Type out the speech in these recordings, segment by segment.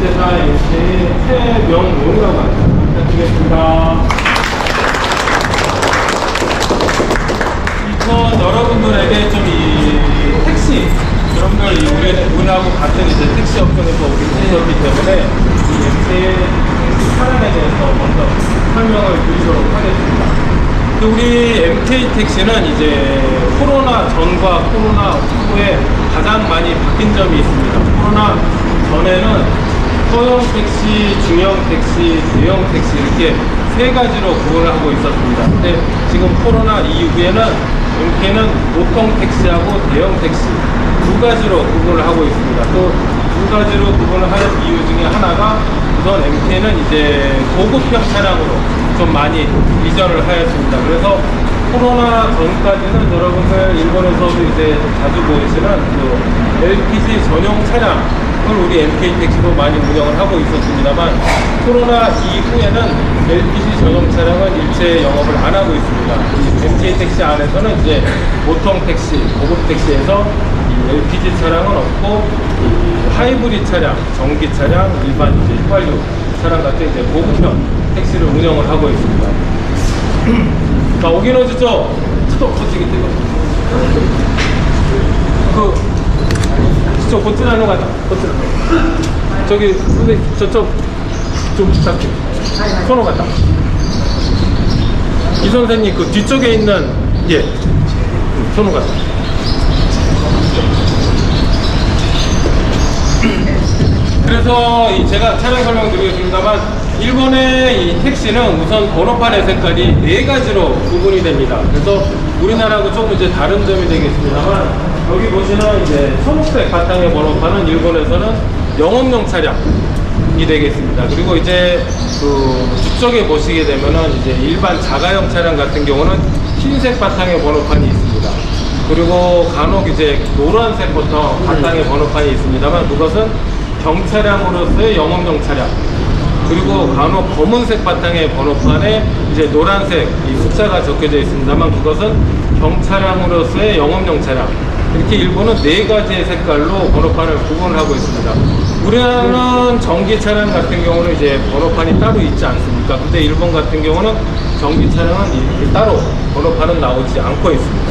롯데사 MC 최명용이라고 합니다. 부탁드리겠습니다. 우선 여러분들에게 좀 이 택시 여러분들 이 우리 우리하고 같은 이제 택시 업종에서 우리 동료이기 때문에 이 MC의 택시 차량에 대해서 먼저 설명을 드리도록 하겠습니다. 근데 우리 MK 택시는 이제 코로나 전과 코로나 후에 가장 많이 바뀐 점이 있습니다. 코로나 전에는 소형 택시, 중형 택시, 대형 택시 이렇게 세 가지로 구분을 하고 있었습니다. 근데 지금 코로나 이후에는 MK는 보통 택시하고 대형 택시 두 가지로 구분을 하고 있습니다. 또 두 가지로 구분을 하는 이유 중에 하나가 우선 MK는 이제 고급형 차량으로 좀 많이 이전을 하였습니다. 그래서 코로나 전까지는 여러분들 일본에서도 이제 자주 보이시는 그 LPG 전용 차량 을 우리 MK 택시도 많이 운영을 하고 있었습니다만 코로나 이후에는 LPG 전용 차량은 일체 영업을 안 하고 있습니다. 이 MK 택시 안에서는 이제 보통 택시, 고급 택시에서 이 LPG 차량은 없고 이 하이브리드 차량, 전기 차량, 일반 이제 휘발유 차량 같은 이제 고급형 택시를 운영을 하고 있습니다. 자, 오기노 주죠. 또 거치기 뜨거. 그 저 고치나는 가자. 고치나. 저기 선생님 저쪽 좀 부탁해. 손호 갔다. 이 선생님 그 뒤쪽에 있는 예 손호 갔다. 그래서 이 제가 차량 설명드리겠습니다만 일본의 이 택시는 우선 번호판의 색깔이 네 가지로 구분이 됩니다. 그래서 우리나라하고 조금 이제 다른 점이 되겠습니다만 여기 보시는 이제 초록색 바탕의 번호판은 일본에서는 영업용 차량이 되겠습니다. 그리고 이제 그 뒤쪽에 보시게 되면은 이제 일반 자가용 차량 같은 경우는 흰색 바탕의 번호판이 있습니다. 그리고 간혹 이제 노란색 버터 바탕의 번호판이 있습니다만 그것은 경차량으로서의 영업용 차량 그리고 간혹 검은색 바탕의 번호판에 이제 노란색 이 숫자가 적혀져 있습니다만 그것은 경차량으로서의 영업용 차량 이렇게 일본은 네 가지의 색깔로 번호판을 구분을 하고 있습니다. 우리나라는 전기 차량 같은 경우는 이제 번호판이 따로 있지 않습니까? 근데 일본 같은 경우는 전기 차량은 이렇게 따로 번호판은 나오지 않고 있습니다.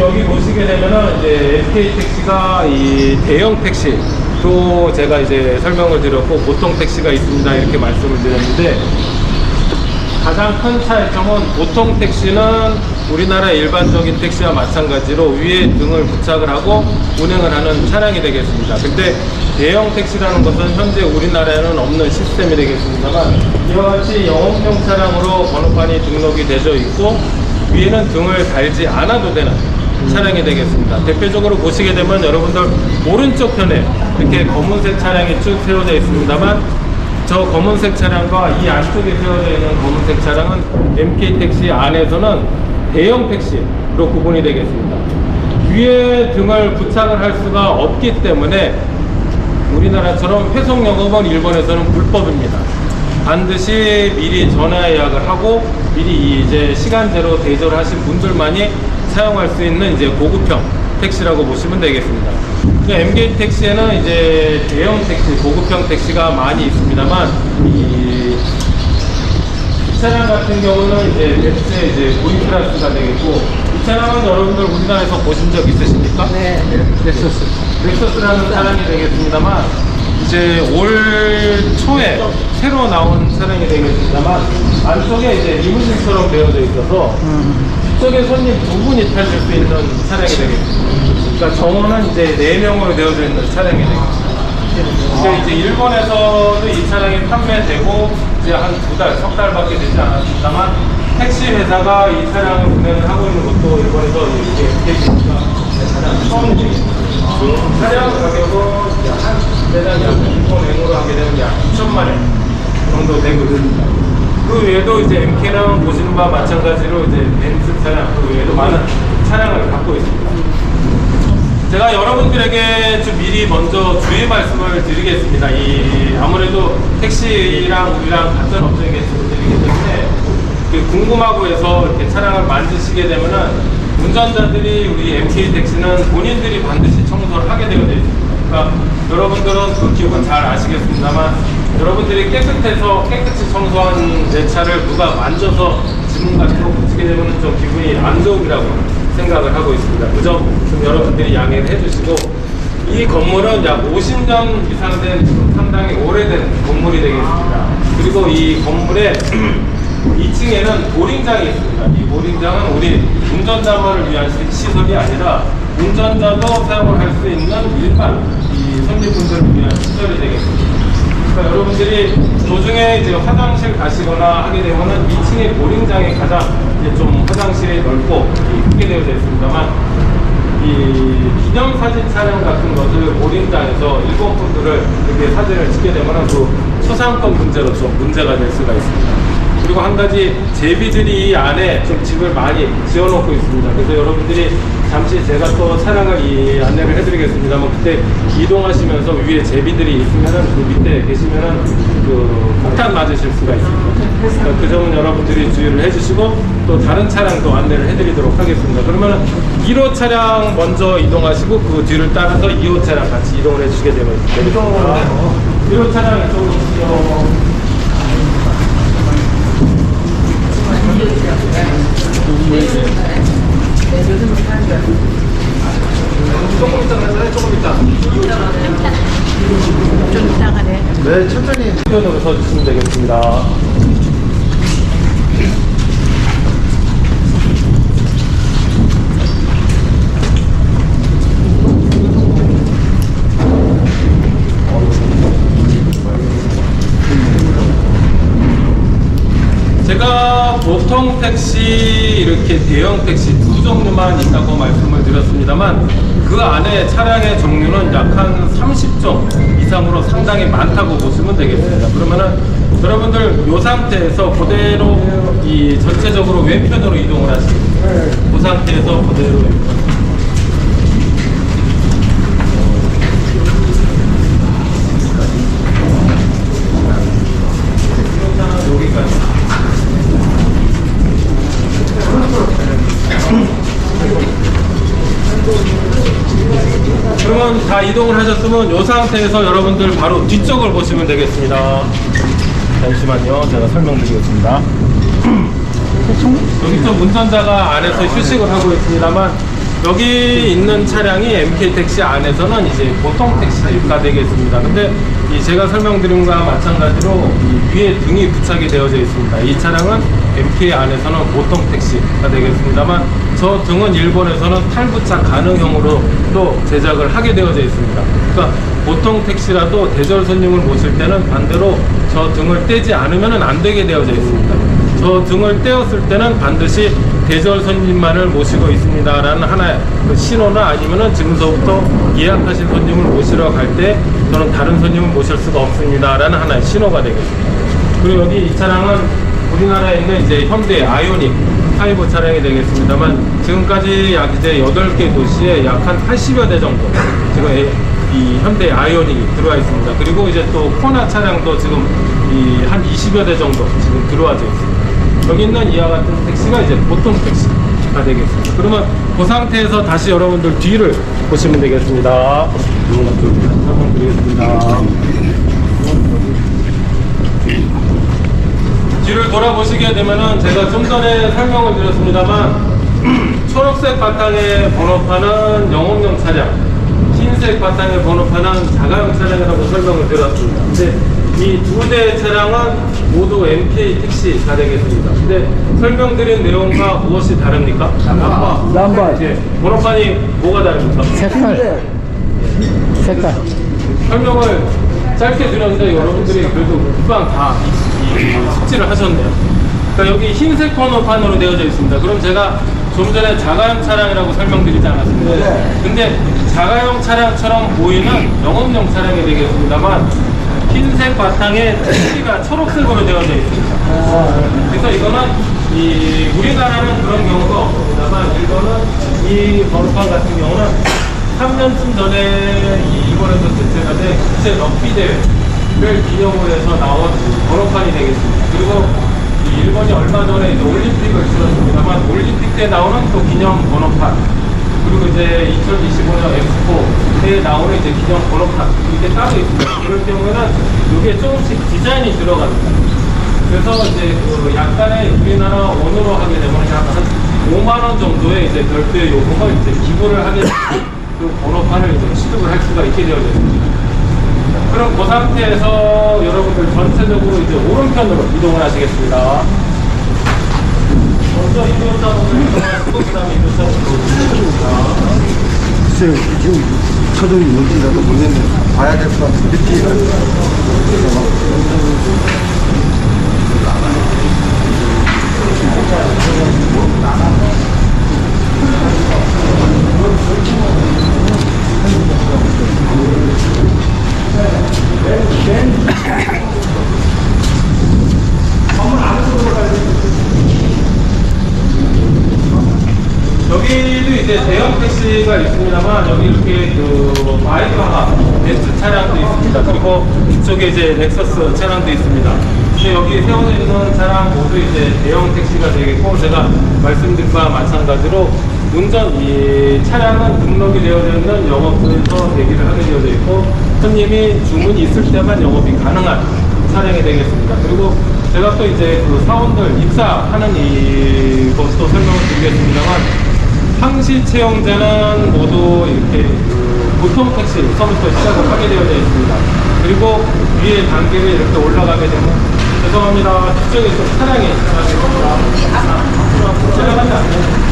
여기 보시게 되면은 이제 SK 택시가 이 대형 택시 도 제가 이제 설명을 드렸고 보통 택시가 있습니다 이렇게 말씀을 드렸는데 가장 큰 차이점은 보통 택시는 우리나라 일반적인 택시와 마찬가지로 위에 등을 부착을 하고 운행을 하는 차량이 되겠습니다. 근데 대형 택시라는 것은 현재 우리나라에는 없는 시스템이 되겠습니다만 이와 같이 영업용 차량으로 번호판이 등록이 되어 있고 위에는 등을 달지 않아도 되는 차량이 되겠습니다. 대표적으로 보시게 되면 여러분들 오른쪽 편에 이렇게 검은색 차량이 쭉 세워져 있습니다만 저 검은색 차량과 이 안쪽에 세워져 있는 검은색 차량은 MK 택시 안에서는 대형 택시로 구분이 되겠습니다. 위에 등을 부착을 할 수가 없기 때문에 우리나라처럼 회송 영업은 일본에서는 불법입니다. 반드시 미리 전화 예약을 하고 미리 이제 시간제로 대절을 하신 분들만이 사용할 수 있는 이제 고급형 택시라고 보시면 되겠습니다. MG 택시에는 이제 대형 택시, 고급형 택시가 많이 있습니다만 이 차량 같은 경우는 이제 벤츠의 이제 V 클래스가 되겠고 이 차량은 여러분들 우리나라에서 보신 적 있으십니까? 네. 넥서스. 넥서스라는 차량이 되겠습니다만 이제 올 초에 새로 나온 차량이 되겠습니다만 안쪽에 이제 리무진처럼 되어져 있어서 뒤쪽에 손님 두 분이 타실 수 있는 차량이 되겠습니다. 그러니까 정원은 이제 네 명으로 되어져 있는 차량이 되겠습니다. 이제 일본에서도 이 차량이 판매되고 이제 한 두 달, 석 달밖에 되지 않았습니다만 택시 회사가 이 차량을 운행을 하고 있는 것도 일본에서 이렇게 MK가 처음입니다. 차량 가격은 한 대당 약 일본행으로 하게 되면 약 2천만 원 정도 되거든요. 그 외에도 이제 MK는 보시는 바와 마찬가지로 이제 벤츠 차량, 그 외에도 많은 차량을 갖고 있습니다. 제가 여러분들에게 좀 미리 먼저 주의 말씀을 드리겠습니다. 이 아무래도 택시랑 우리랑 같은 업종이기 때문에 그 궁금하고 해서 이렇게 차량을 만드시게 되면은 운전자들이 우리 MK 택시는 본인들이 반드시 청소를 하게 되어 있습니다. 그러니까 여러분들은 그 기분 잘 아시겠습니다만 여러분들이 깨끗해서 깨끗이 청소한 내 차를 누가 만져서 지문 거 붙이게 되면 좀 기분이 안 좋으라고 생각을 하고 있습니다. 그점좀 여러분들이 양해를 해주시고 이 건물은 약 50년 이상 된 상당히 오래된 건물이 되겠습니다. 그리고 이 건물에 2층에는 보링장이 있습니다. 이 보링장은 우리 운전자만을 위한 시- 시설이 아니라 운전자도 사용을 할 수 있는 일반 이 손님분들을 위한 시설이 되겠습니다. 그러니까 여러분들이 도중에 이제 화장실 가시거나 하게 되면은 2층의 보링장이 가장 이제 좀 화장실이 넓고 이 크게 되어져 있습니다만 이 기념 사진 촬영 같은 것을 보링장에서 일본 분들을 이렇게 사진을 찍게 되면은 그 초상권 문제로 좀 문제가 될 수가 있습니다. 그리고 한 가지 제비들이 이 안에 좀 집을 많이 지어놓고 있습니다. 그래서 여러분들이 잠시 제가 또 차량을 이 안내를 해드리겠습니다만 그때 이동하시면서 위에 제비들이 있으면은 그 밑에 계시면은 그 폭탄 맞으실 수가 있습니다. 그러니까 그 점은 여러분들이 주의를 해주시고 또 다른 차량도 안내를 해드리도록 하겠습니다. 그러면은 1호 차량 먼저 이동하시고 그 뒤를 따라서 2호 차량 같이 이동을 해주시게 되면 되겠습니다. 1호 차량 이쪽으로 오시죠. 조금 이따 가요. 조금 이따. 좀 이따가 네. 네, 천천히. 편으로 서주시면 되겠습니다. 제가 보통 택시 이렇게 대형 택시 두 종류만 있다고 말씀을 드렸습니다만 그 안에 차량의 종류는 약한 30종 이상으로 상당히 많다고 보시면 되겠습니다. 그러면은 여러분들 이 상태에서 그대로 이 전체적으로 왼편으로 이동을 하십니다. 그 상태에서 그대로 왼편. 다 이동을 하셨으면 이 상태에서 여러분들 바로 뒤쪽을 보시면 되겠습니다. 잠시만요. 제가 설명드리겠습니다. 여기 좀 운전자가 안에서 휴식을 하고 있습니다만 여기 있는 차량이 MK 택시 안에서는 이제 보통 택시가 되겠습니다. 근데 이 제가 설명드린 것과 마찬가지로 이 위에 등이 부착이 되어져 있습니다. 이 차량은 MK 안에서는 보통 택시가 되겠습니다만 저 등은 일본에서는 탈부착 가능형으로 또 제작을 하게 되어져 있습니다. 그러니까 보통 택시라도 대절 손님을 모실 때는 반대로 저 등을 떼지 않으면 안 되게 되어져 있습니다. 저 등을 떼었을 때는 반드시 대절 손님만을 모시고 있습니다라는 하나의 그 신호나 아니면은 지금서부터 예약하신 손님을 모시러 갈 때 저는 다른 손님을 모실 수가 없습니다라는 하나의 신호가 되겠습니다. 그리고 여기 이 차량은 우리나라에 있는 이제 현대 아이오닉 하이브 차량이 되겠습니다만 지금까지 약 이제 8개 도시에 약 한 80여 대 정도 지금 이- 이 현대 아이오닉이 들어와 있습니다. 그리고 이제 또 코나 차량도 지금 이 한 20여 대 정도 지금 들어와져 있습니다. 여기 있는 이와 같은 택시가 이제 보통 택시가 되겠습니다. 그러면 그 상태에서 다시 여러분들 뒤를 보시면 되겠습니다. 설명드리겠습니다. 뒤를 돌아보시게 되면은 제가 좀 전에 설명을 드렸습니다만 초록색 바탕의 번호판은 영업용 차량, 흰색 바탕의 번호판은 자가용 차량이라고 설명을 드렸습니다. 근데 이 두 대의 차량은 모두 MK 택시가 되겠습니다. 근데 설명드린 내용과 무엇이 다릅니까? 남바. 남바. 예. 번호판이 뭐가 다릅니까? 색깔. 색깔. 설명을 짧게 드렸는데 여러분들이 그래도 금방 다 숙지를 하셨네요. 그러니까 여기 흰색 번호판으로 되어져 있습니다. 그럼 제가 좀 전에 자가용 차량이라고 설명드리지 않았습니까? 네. 근데 자가용 차량처럼 보이는 영업용 차량이 되겠습니다만 흰색 바탕에 택시가 초록색으로 되어져 있습니다. 그래서 이거는 이 우리나라는 그런 경우가 없습니다만 일본은 이 번호판 같은 경우는 3년쯤 전에 이 일본에서 개최가 된 국제 럭비 대회 를 기념을 해서 나온 번호판이 되겠습니다. 그리고 이 일본이 얼마 전에 이제 올림픽을 치렀습니다만 올림픽 때 나오는 또 기념 번호판 그리고 이제 2025년 엑스포에 나오는 이제 기념 번호판 이게 따로 있습니다. 그럴 경우에는 이게 조금씩 디자인이 들어갑니다. 그래서 이제 그 약간의 우리나라 원으로 하게 되면 약간 5만 원 정도의 이제 별도의 요금을 이제 기부를 하게 되면 그 번호판을 이제 취득을 할 수가 있게 되어져 있습니다. 그럼 그 상태에서 여러분들 전체적으로 이제 오른편으로 이동을 하시겠습니다. 먼저 2호차부터 이동하시고 그 다음에 2호차부터 이동하십니다. 글쎄요, 지금 초등이 뭔지 나도 모르겠네. 봐야 될 것 같은 느낌이 여기도 이제 대형 택시가 있습니다만 여기 이렇게 그 마이바하 벤츠 차량도 있습니다. 그리고 이쪽에 이제 렉서스 차량도 있습니다. 근데 여기 세워져 있는 차량 모두 이제 대형 택시가 되겠고 제가 말씀드린 바와 마찬가지로 운전 이 차량은 등록이 되어져 있는 영업소에서 대기를 하게 되어져 있고 손님이 주문이 있을 때만 영업이 가능한 차량이 되겠습니다. 그리고 제가 또 이제 그 사원들 입사하는 이 것도 설명을 드리겠습니다만 항시 채용자는 모두 이렇게 그 보통 택시서부터 시작을 하게 되어져 있습니다. 그리고 위에 단계를 이렇게 올라가게 되면 죄송합니다. 뒤쪽에 좀 차량이 있습니다. 차량하지 않네요.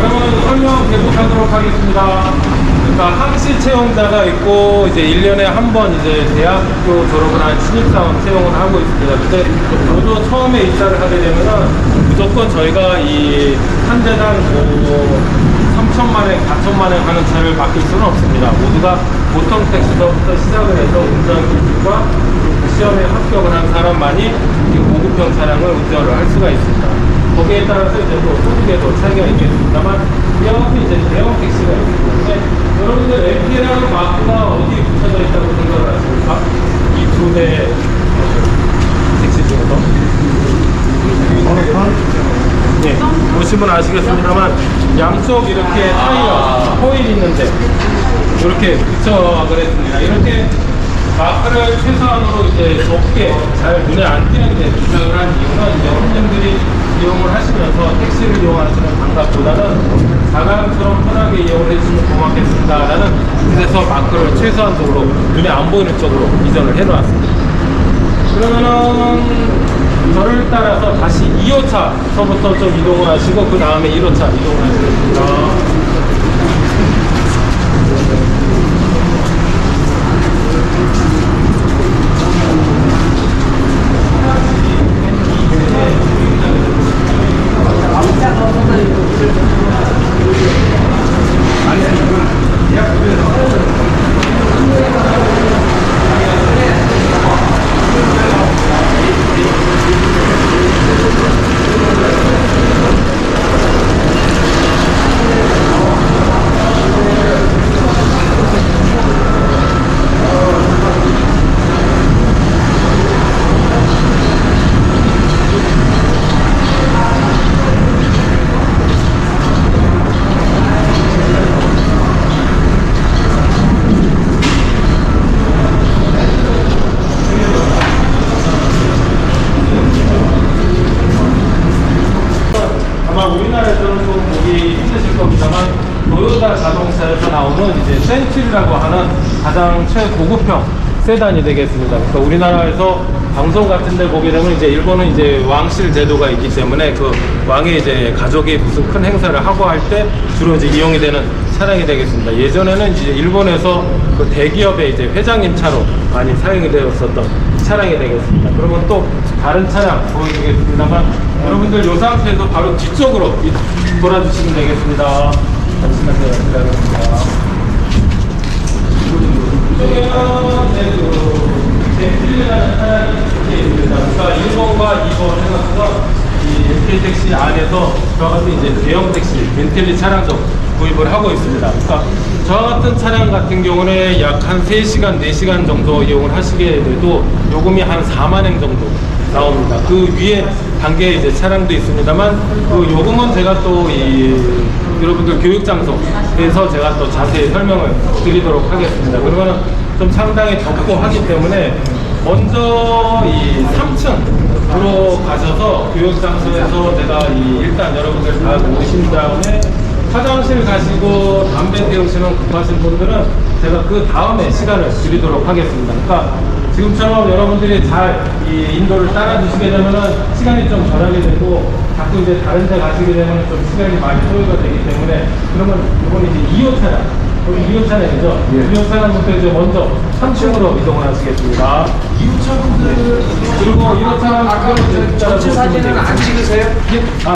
그러면 설명 계속하도록 하겠습니다. 그러니까 항시 채용자가 있고 이제 1년에 한 번 이제 대학교 졸업을 한 신입사원 채용을 하고 있습니다. 근데 저도 처음에 입사를 하게 되면은 무조건 저희가 이 한 대당 뭐 3천만 원, 4천만 원 하는 차를 맡길 수는 없습니다. 모두가 보통 택시서부터 시작을 해서 운전 기술과 그 시험에 합격을 한 사람만이 이 고급형 차량을 운전을 할 수가 있습니다. 거기에 따라서 이제 또 소득에도 차이가 있겠습니다만 같은 이제 대형 택시가 때문에 여러분들 MP라는 마크가 어디에 붙여져 있다고 생각을 하십니까? 이두 대 택시 중에서 네, 보시면 아시겠습니다만 양쪽 이렇게 타이어 호일 있는데 이렇게 부착을 했습니다. 이렇게 마크를 최소한으로 이제 좁게 잘 눈에 안 띄는데 부착을 한 이유는 이제 손님들이 이용을 하시면서 택시를 이용하시는 감각보다는 자가용처럼 편하게 이용을 해주시면 고맙겠습니다 라는 뜻에서 마크를 최소한적으로 눈에 안 보이는 쪽으로 이전을 해놓았습니다. 그러면은 저를 따라서 다시 2호차서부터 좀 이동을 하시고 그 다음에 1호차 이동을 하시겠습니다. 아마 우리나라에서는 좀 보기 힘드실 겁니다만 도요타 자동차에서 나오는 이제 센츄리라고 하는 가장 최고급형 세단이 되겠습니다. 그러니까 우리나라에서 방송 같은 데 보게 되면 이제 일본은 이제 왕실 제도가 있기 때문에 그 왕의 이제 가족이 무슨 큰 행사를 하고 할 때 주로 이제 이용이 되는 차량이 되겠습니다. 예전에는 이제 일본에서 그 대기업의 이제 회장님 차로 많이 사용이 되었었던 차량이 되겠습니다. 그러면 또 다른 차량 보여드리겠습니다만 여러분들 이 상태에서 바로 뒤쪽으로 이- 돌아주시면 되겠습니다. 잠시만요. 기다려봅니다. 네, 그 젠틀이라는 차량이 이렇게 있습니다. 그러니까 1번과 2번 해서 이 MK 택시 이제 대형 택시, 벤틀리 차량도 구입을 하고 있습니다. 그러니까 저와 같은 차량 같은 경우는 약 한 3시간, 4시간 정도 이용을 하시게 돼도 요금이 한 4만원 정도 나옵니다. 그 위에 단계 이제 차량도 있습니다만 그 요금은 제가 또 이 여러분들 교육 장소에서 제가 또 자세히 설명을 드리도록 하겠습니다. 그러면은 좀 상당히 덥고 하기 때문에 먼저 이 3층으로 가셔서 교육 장소에서 제가 이 일단 여러분들 다 모신 다음에 화장실 가시고 담배 태우시는 급하신 분들은 제가 그 다음에 시간을 드리도록 하겠습니다. 그러니까 지금처럼 여러분들이 잘 이 인도를 따라주시게 되면은 시간이 좀 절약이 되고 자꾸 이제 다른 데 가시게 되면 좀 시간이 많이 소요가 되기 때문에 그러면 이번 이제 2호 차량 우리 2호 차량이죠? 예. 2호 차량부터 이제 먼저 3층으로 이동을 하시겠습니다. 2호 차량들 그리고 1호 차량 아까 전체 사진은 안 찍으세요? 아,